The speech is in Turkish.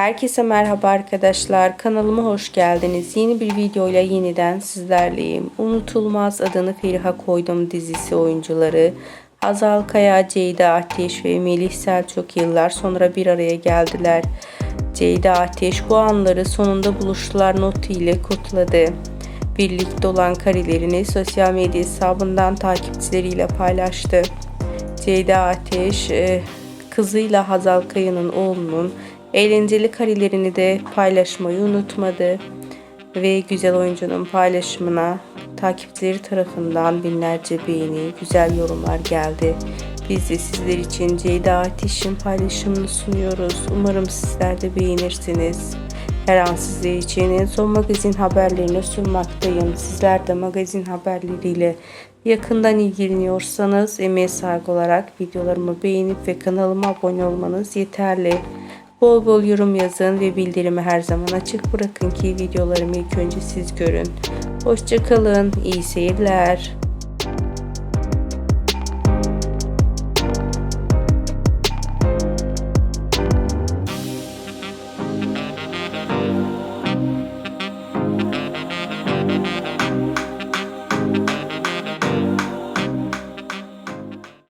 Herkese merhaba arkadaşlar. Kanalıma hoş geldiniz. Yeni bir videoyla yeniden sizlerleyim. Unutulmaz adını Feriha koydum dizisi oyuncuları. Hazal Kaya, Ceyda Ateş ve Melih Selçuk yıllar sonra bir araya geldiler. Ceyda Ateş bu anları sonunda buluştular notu ile kutladı. Birlikte olan karelerini sosyal medya hesabından takipçileriyle paylaştı. Ceyda Ateş e, kızıyla Hazal Kaya'nın oğlunun eğlenceli karelerini de paylaşmayı unutmadı. Ve güzel oyuncunun paylaşımına takipçileri tarafından binlerce beğeni, güzel yorumlar geldi. Biz de sizler için Ceyda Ateş'in paylaşımını sunuyoruz. Umarım sizler de beğenirsiniz. Her an sizler için en son magazin haberlerini sunmaktayım. Sizler de magazin haberleriyle yakından ilgileniyorsanız emeğe saygı olarak videolarımı beğenip ve kanalıma abone olmanız yeterli. Bol bol yorum yazın ve bildirimi her zaman açık bırakın ki videolarımı ilk önce siz görün. Hoşçakalın, iyi seyirler.